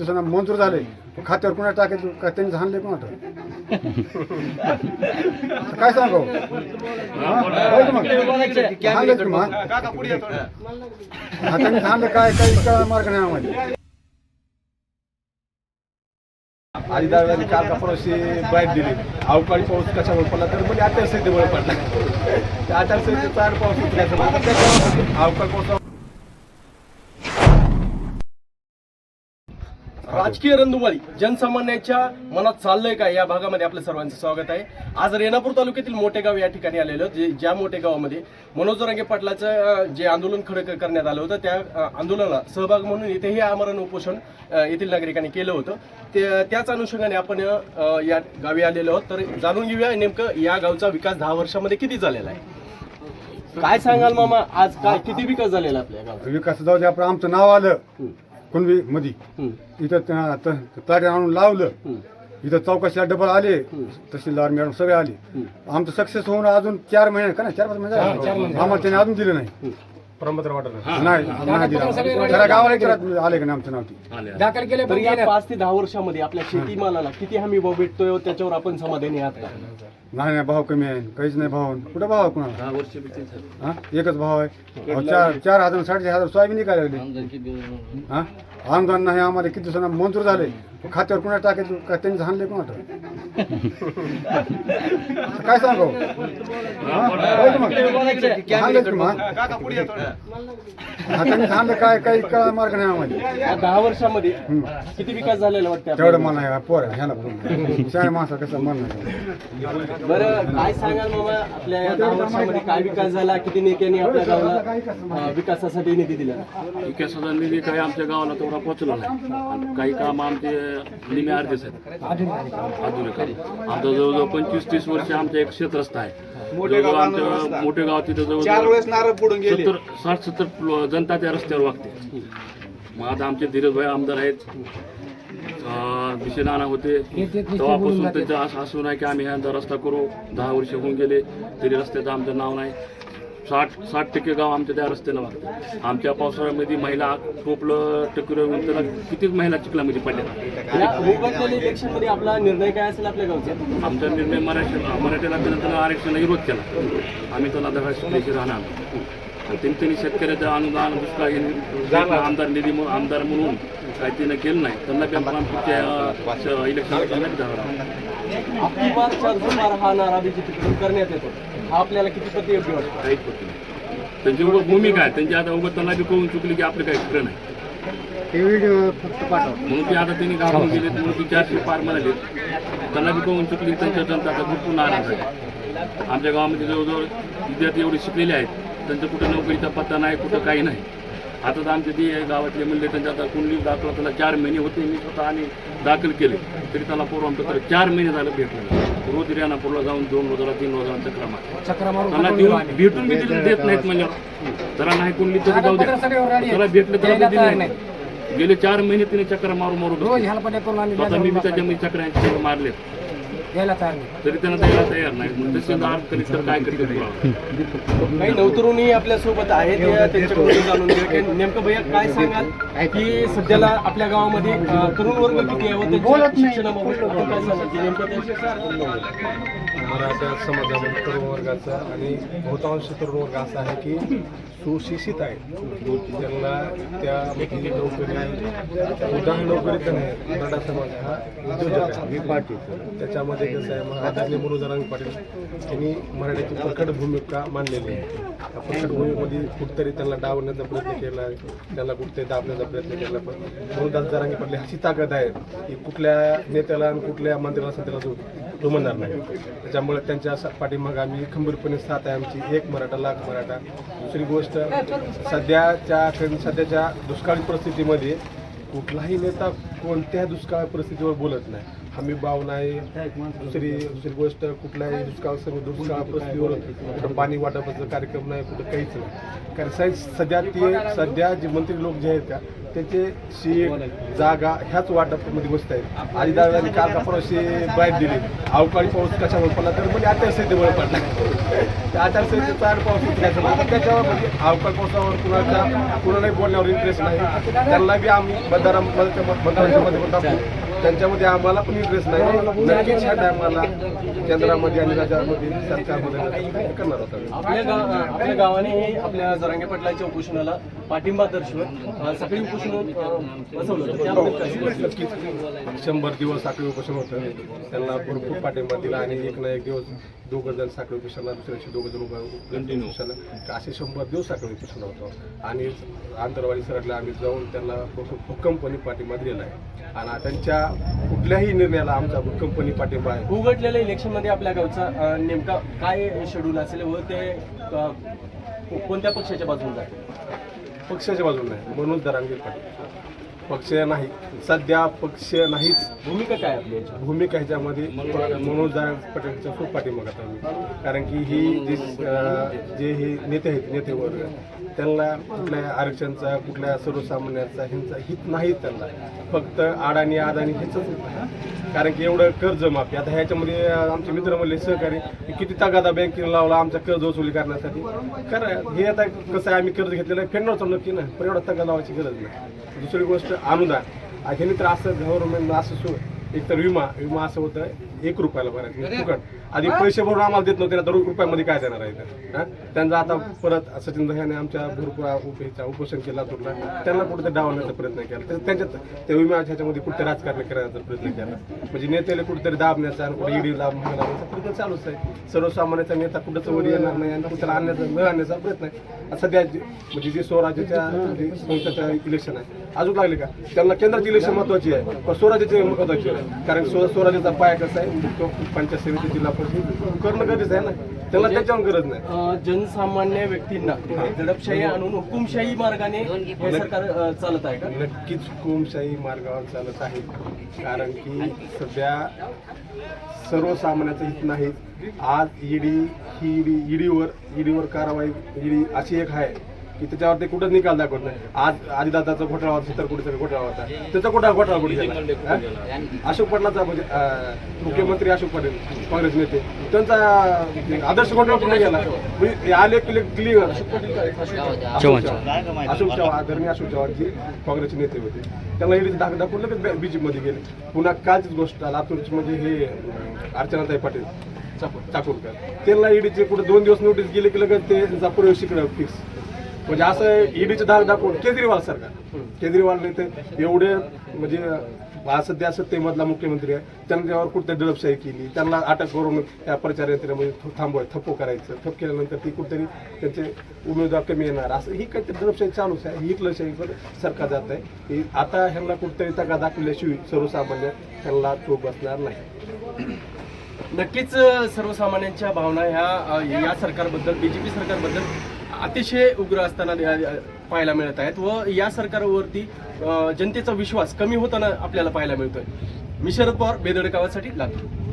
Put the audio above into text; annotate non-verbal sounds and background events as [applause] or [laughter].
मंजूर झाले खात्यावर कुणा टाकायचं का त्यांनी हाणले कोणा काय सांगू हा? मग? हाणलेत हाणलं काय काही मार्ग नाही आम्हाला. आणि दादाने काल का परवाशी दिली. अवकाळी पाऊस कशामुळे पडला तर म्हणजे आचारसंहितेमुळे पडला. त्या आचारसंहितेचा पाऊस अवकाळी पाऊस राजकीय रंधुमाळी जनसामान्यांच्या मनात चाललंय काय या भागामध्ये आपलं सर्वांचं स्वागत आहे. आज रेणापूर तालुक्यातील मोठेगाव या ठिकाणी आलेलो. जे ज्या मोठेगावामध्ये मनोज रंगे पाटलाचं जे आंदोलन खडं करण्यात आलं होतं त्या आंदोलनाला सहभाग म्हणून इथेही आमरण उपोषण येथील नागरिकांनी केलं होतं. त्याच अनुषंगाने आपण या गावी आलेलो आहोत. तर जाणून घेऊया नेमकं या गावचा विकास दहा वर्षामध्ये किती झालेला आहे? काय सांगाल मामा? आज काय किती विकास झालेला आपल्या गावाचा? विकास जाऊ दे आपलं आमचं नाव आलं. हं, इथं त्या- त- ताटे आणून लावलं. इथं चौकशीला डबल आले. तहसीलदार मॅडम सगळे आले. आमचं सक्सेस होऊन अजून चार महिने का ना चार पाच महिने झाले. आम्हाला त्याने अजून दिलं नाही. प्रमोद वाटत नाही नाही दिलं जरा गावाला विचारा आले का नाही आमचं नाव ते दाखल केले तर या पाच ते दहा वर्षामध्ये आपल्या शेतीमालाला किती हमी भाव भेटतोय त्याच्यावर आपण समाधानी आहात का? नाही नाही भाव कमी आहे. काहीच नाही भाव. कुठं भाव आहे कुणाला? हा? एकच भाव आहे? अहो, चार चार हजार साडेचार हजार सोयाबीन काय लागले. हा? अनुदान नाही आम्हाला किती दिवसांना मंजूर झाले. खात्यावर कुणा टाकायचं? का त्यांनी हाणले कोणा काय सांगू? हा? हा, त्यांनी हाणलं काय काही कळा मार्ग नाही आम्हाला. या दहा वर्षामध्ये हं. किती विकास झालेला वाटतं तेवढं? मन आहे पोर ह्याला. शाळे माणसा कसं मन नाही बरं काय सांगाल मामा? आपल्या या दहा वर्षामध्ये काय विकास झाला? किती नेत्यांनी आपल्या गावाला विकासासाठी निधी दिला? विकासाचा निधी काही आमच्या गावाला तेवढा पोहोचला नाही. काही काम आमचे निमे अर्धेच आहेत. आधुनिक काम. आमचं जवळजवळ पंचवीस तीस वर्ष आमचं एक क्षेत्रस्थ आहे. जवळजवळ आमचं मोठे गाव तिथं चार जवळ वेळेस नारळ पुढून गेले. सत्तर साठ सत्तर जनता त्या रस्त्यावर वागते. मग आता आमचे धीरजभाई आमदार आहेत. अं, विषय नाना होते. तेव्हापासून त्यांचं असं असं नाही की आम्ही ह्यांचा रस्ता करू. दहा वर्ष होऊन गेले. तरी रस्त्याचं आमचं नाव नाही. साठ साठ टक्के गाव आमच्या त्या रस्त्याला वागतं आमच्या पावसाळ्यामध्ये महिला टोपलं टक्कर होऊन त्याला कितीच महिला चिखलामध्ये पडल्या? आपला निर्णय काय असेल आपल्या गावचा? आमचा निर्णय मराठी मराठीला केला त्यानं आरक्षणाला विरोध केला. आम्ही त्याला शिकल्याशी राहणार. त्यांनी त्यांनी शेतकऱ्याचं अनुदान दुष्काळ हे आमदार निधी म्हणून- आमदार म्हणून काही तिनं केलं नाही. त्यांना बी आपण पुढच्या इलेक्शन हा बीजेपीकडून करण्यात येतो. हा आपल्याला किती पती योग्य वाटतो? काहीच होत नाही. त्यांची भूमिका आहे. त्यांची आता उगाच त्यांना बी कळून चुकली की आपलं काही खरं नाही. म्हणून ते आता त्यांनी घालून गेले म्हणून ती चारशे पार म्हणाले. त्यांना बी कळून चुकली त्यांच्या जनता आता भरपूर नाराज आहे. आमच्या गावामध्ये जवळजवळ विद्यार्थी एवढे शिकलेले आहेत. त्यांचं कुठं नोकरीचा पत्ता नाही कुठं काही नाही. आता तर आमचे जे गावातले म्हणले त्यांच्या आता कुंडली दाखला त्याला चार महिने होते मी स्वतः आणि दाखल केले. तरी त्याला प्रमाणपत्र चार महिने झालं भेटलं नाही. रोज रेणापूरला जाऊन दोन रोजाला तीन रोजाला चक्रा चक्रा देऊन भेटून बी दिलं देत नाहीत म्हणजे. जरा नाही कुंडली तरी जाऊ द्या. त्याला भेटलं त्याला दिलं नाही. गेले चार महिने तिने चक्र मारू मारू स्वतः मी त्याच्या मी चक्रांचे मारले द्यायला तयार नाही. तरी त्यांना द्यायला तयार नाही. मग तसे आर्ट कलेक्टर काय करतील काही नवतरुणी आपल्यासोबत आहेत या त्यांच्याकडून जाणून घेऊया. [laughs] की नेमकं भैया काय सांगाल? की सध्याला आपल्या गावामध्ये अं, तरुण वर्ग किती आहे व त्यांच्या शिक्षणाबाबत आपण काय सांगाल? की नेमकं ते- मराठा समाजामध्ये तरुण वर्गाचा आणि बहुतांश तरुण वर्ग असा आहे की सुशिक्षित आहे. त्यांना त्या नोकरी उदाहरण नोकरी तर नाही. मराठा समाज हा उद्योजक आहे. त्याच्यामध्ये कसं आहे मग आदरणीय मनोजरांग पाटील. यांनी मराठीची प्रकट भूमिका मांडलेली आहे. त्या प्रकट भूमिकेमध्ये कुठतरी त्यांना डावण्याचा प्रयत्न केला आहे. त्यांना कुठतरी दाबण्याचा प्रयत्न केला पण मनोदास जरांगे पाटील अशी ताकद आहे की कुठल्या नेत्याला आणि कुठल्या मंत्र्याला सध्याला तो नाही. त्याच्यामुळे त्यांच्या सा- आम्ही खंबीरपणे साथ आहे आमची. एक मराठा लाख मराठा. दुसरी गोष्ट सध्याच्या सध्याच्या दुष्काळी परिस्थितीमध्ये कुठलाही नेता कोणत्या दुष्काळ परिस्थितीवर बोलत नाही. हमी भाव नाही. दुसरी दुसरी गोष्ट कुठल्याही दुष्काळ सम- दुष्काळ परिस्थितीवर कुठं पाणी वाटपाचा कार्यक्रम नाही कुठं काहीच नाही. कारण साहेब सध्या ते सध्या जे मंत्री लोक जे आहेत का त्याचे सीट जागा ह्याच वाटपमध्ये बसत आहेत. आधी दादांनी काल का परवाशी बाहेर दिली. अवकाळी पाऊस कशामुळे पडला तर म्हणजे आचारसंहितेमुळे पडला. त्या आचारसंहितेचा पाऊस उठल्याचं त्याच्यावर म्हणजे अवकाळी पावसावर कुणाच्या कुणालाही बोलण्यावर इंटरेस्ट नाही. त्यांना बी आम्ही मतदारा मतदारांच्या मध्ये पण टाकू त्यांच्यामध्ये आम्हाला पण इंटरेस्ट नाही. नक्कीच ह्या टायमाला केंद्रामध्ये आणि राज्यामध्ये सरकारमध्ये करणार होता आपल्या गाव आपल्या गावाने हे आपल्या जरांगे पाटलांच्या उपोषणाला पाठिंबा दर्शवत अं, सकाळी उपोषण अं, बसवलं होतं. त्याबद्दल काय सांगाल? नक्कीच शंभर दिवस साखळी उपोषण होतं. त्यांना भरपूर पाठिंबा दिला आणि एक ना एक दिवस दोघं जण साखळी उपोषणला दुसऱ्या दिवशी दोघं जण उभं उपोषणाला असे शंभर दिवस साखळी उपोषण होतं. आणि आंतरवाडी सरडला आम्ही जाऊन त्यांना भरपूर भक्कमपणे पाठिंबा दिलेला आहे. आणि त्यांच्या कुठल्याही निर्णयाला आमचा भक्कमपणे पाठिंबा आहे. उघडलेल्या इलेक्शनमध्ये आपल्या गावचा नेमका काय शेड्यूल असेल व ते कोणत्या पक्षाच्या बाजूने जाईल पक्षाच्या बाजूने नाही. मनोज दरांगे पाटील. पक्ष नाही. सध्या पक्ष नाहीच. भूमिका काय आपली भूमिका ह्याच्यामध्ये मनोज दारांगे पाटीलचा खूप पाठिंबा करतो आम्ही कारण की ही जी हे नेते आहेत नेते वर्ग त्यांना कुठल्या आरक्षणचा कुठल्या सर्वसामान्यांचा ह्यांचा हित नाही त्यांना. फक्त अडाणी अदानी हेच कारण की एवढं कर्ज माफी आता ह्याच्यामध्ये आमचे मित्र म्हणले सहकारी किती तगादा बँकेने लावला आमचा कर्ज वसुली करण्यासाठी. खरं हे आता कसं आहे आम्ही कर्ज घेतलेलं आहे फेडणार नक्की ना पण एवढा तगा लावायची गरज नाही. दुसरी गोष्ट अनुदान. आ, ह्यांनी तर असं गव्हर्नमेंट असं सु एक तर विमा विमा असं होतं एक रुपयाला भरायचं फुकट. आधी पैसे भरून आम्हाला देत नव्हते ना तर रुपयामध्ये काय देणार आहे? त्यांचा आता परत सचिन दह्याने आमच्या भरपूर उपोषण केला तुला त्यांना कुठेतरी डावण्याचा प्रयत्न केला. तर त्यांच्यात त्या विम्याच्या ह्याच्यामध्ये कुठे राजकारण करण्याचा प्रयत्न केला. म्हणजे नेत्याला कुठेतरी दाबण्याचा आणि कुठे ईडी दाब मागण्याचा प्रयत्न चालूच आहे. सर्वसामान्याचा नेता कुठंच वर येणार नाही आणि कुठे आणण्याचा न आणण्याचा प्रयत्न आहे. सध्या म्हणजे जे स्वराज्याच्या म्हणजे संस्थाच्या इलेक्शन आहे अजून लागले का? त्यांना केंद्राची इलेक्शन महत्वाची आहे पण स्वराज्याचे महत्वाची आहे. कारण स्व स्वराज्याचा पाया कसा आहे? मुख्य पंचायत समिती जिल्हा करणं गरजेचं आहे ना? त्याला त्याच्यावर गरज नाही. जनसामान्य व्यक्तींना दडपशाही आणून हुकुमशाही मार्गाने हे सरकार चालत आहे का? नक्कीच हुकुमशाही मार्गावर चालत आहे. कारण की सध्या सर्वसामान्याचं हित नाही. आज ईडी ही ईडी ईडीवर ईडीवर कारवाई ईडी अशी एक आहे. की त्याच्यावर ते कुठंच निकाल दाखवत नाही. आज आदिदादाचा घोटाळा होता चित्रकुटीचा घोटाळा होता. त्याचा कुठं घोटाळा कुठे झाला? हा? अशोक पाटलाचा म्हणजे मुख्यमंत्री अशोक पाटील काँग्रेस नेते. त्यांचा आदर्श घोटाळा कुठे गेला? म्हणजे आले क्लिअर अशोक चव्हाण. अशोक चव्हाण. आदरणीय अशोक चव्हाण जे काँग्रेसचे नेते होते. त्यांना ईडीचे दाखल दाखवून लगेच बीजेपी मध्ये गेले. पुन्हा कालचीच गोष्ट लातूरची म्हणजे हे अर्चनाताई पाटील चाकूरकर. त्यांना ईडीचे कुठे दोन दिवस नोटीस गेले की लगेच ते त्यांचा प्रवेश इकडे फिक्स म्हणजे असं ईडीचे धाक दाखवून केजरीवाल सरकार. केजरीवालने ते एवढे म्हणजे सध्या सत्तेमधला मुख्यमंत्री आहे. त्यांनी त्यावर कुठे दडपशाही केली. त्यांना अटक करून त्या प्रचार यंत्रणेमध्ये थांबवाय थप्पो करायचं. थप केल्यानंतर ती कुठेतरी त्यांचे उमेदवार कमी येणार. असं ही काहीतरी दडपशाही चालूच आहे. ही इकलशाही सरकार जात आहे. ही आता ह्यांना कुठेतरी तगा दाखवल्याशिवाय सर्वसामान्य ह्यांना चोख बसणार नाही. नक्कीच सर्वसामान्यांच्या भावना ह्या या सरकारबद्दल बीजेपी सरकारबद्दल अतिशय उग्र असताना पाहायला मिळत आहेत व या सरकारवरती जनतेचा विश्वास कमी होताना आपल्याला पाहायला मिळतोय. मी शरद पवार बेदडकावासाठी लागतो लातूर.